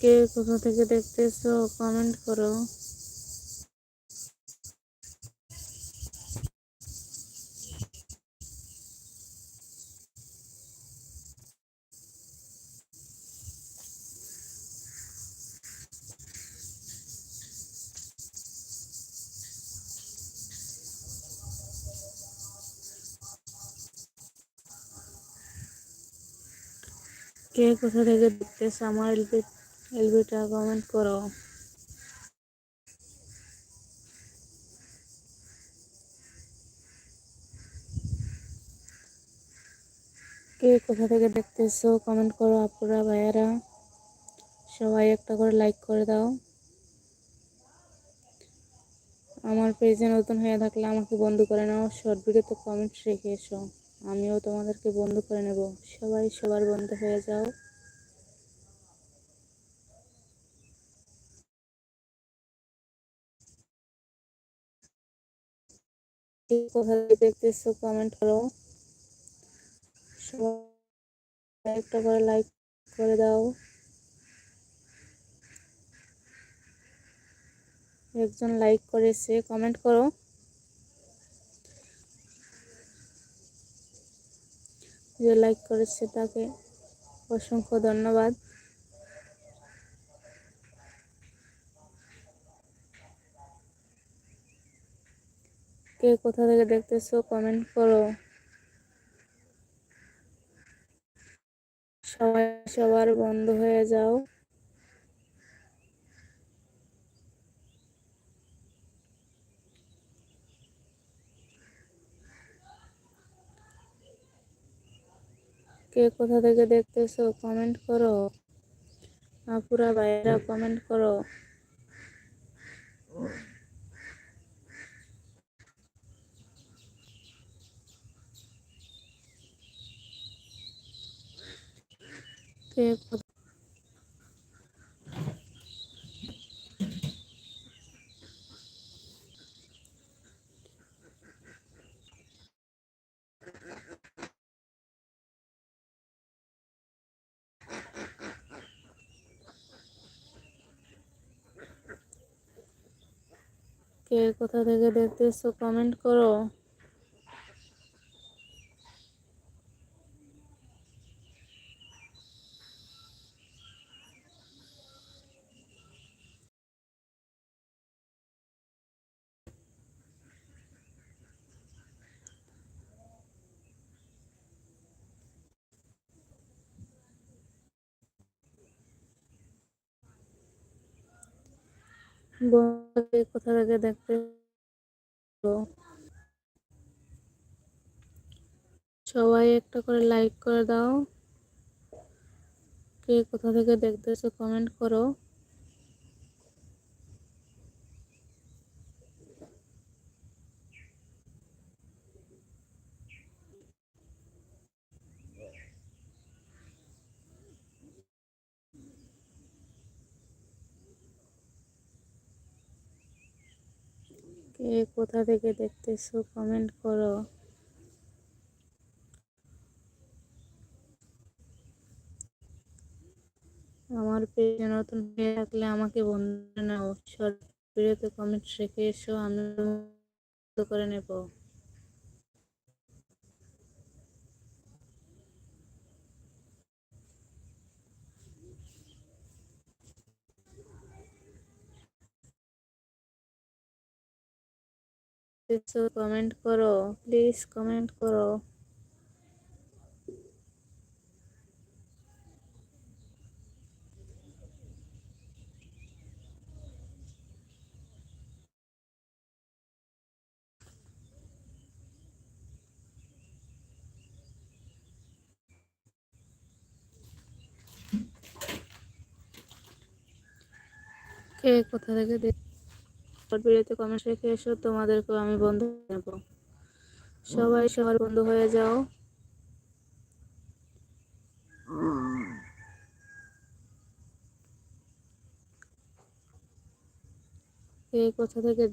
কে কোথা থেকে দেখতেছো? কমেন্ট করো। কে কোথা থেকে দেখতেছো আমার এলবি, এলবিটা কমেন্ট করো। কে কোথা থেকে দেখতেছো কমেন্ট করো আপুরা, ভাইয়ারা। সবাই একটা করে লাইক করে দাও। আমার পেজে নতুন হয়ে থাকলে আমাকে বন্ধু করে নাও শর্ট ভিডিওতে কমেন্ট রেখে এসো। আমিও তোমাদেরকে বন্ধু করে নেব। সবাই সবার বন্ধু হয়ে যাও। কে দেখতেছো কমেন্ট করো। সবাই একটা করে লাইক করে দাও। একজন লাইক করেছে কমেন্ট করো। যে লাইক করেছে তাকে অসংখ্য ধন্যবাদ। কে কোথা থেকে দেখতেছো কমেন্ট করো। সবাই সবার বন্ধ হয়ে যাও। কে কোথা থেকে দেখতেছো? কমেন্ট করো। আপুরা ভাইয়েরা কমেন্ট করো। কে কে কোথা থেকে দেখতেছো? কমেন্ট করো। বন্ধুকে কোথা থেকে দেখতে সবাই একটা করে লাইক করে দাও। কে কোথা থেকে দেখতেছো কমেন্ট করো। কে কোথা থেকে দেখতেছো? কমেন্ট করো। আমার পেজে নতুন হয়ে থাকলে আমাকে বন্ধু নাও। শর্ট ভিডিওতে কমেন্ট রেখে এসো আমি করে নেব। কমেন্ট করো প্লিজ কমেন্ট করো। কোথা থেকে দেখ ভিডিওতে কমেন্ট রেখে এসো, তোমাদেরকেও আমি বন্ধ নেব। সবাই সবার বন্ধু হয়ে যাও। কে কোথা থেকে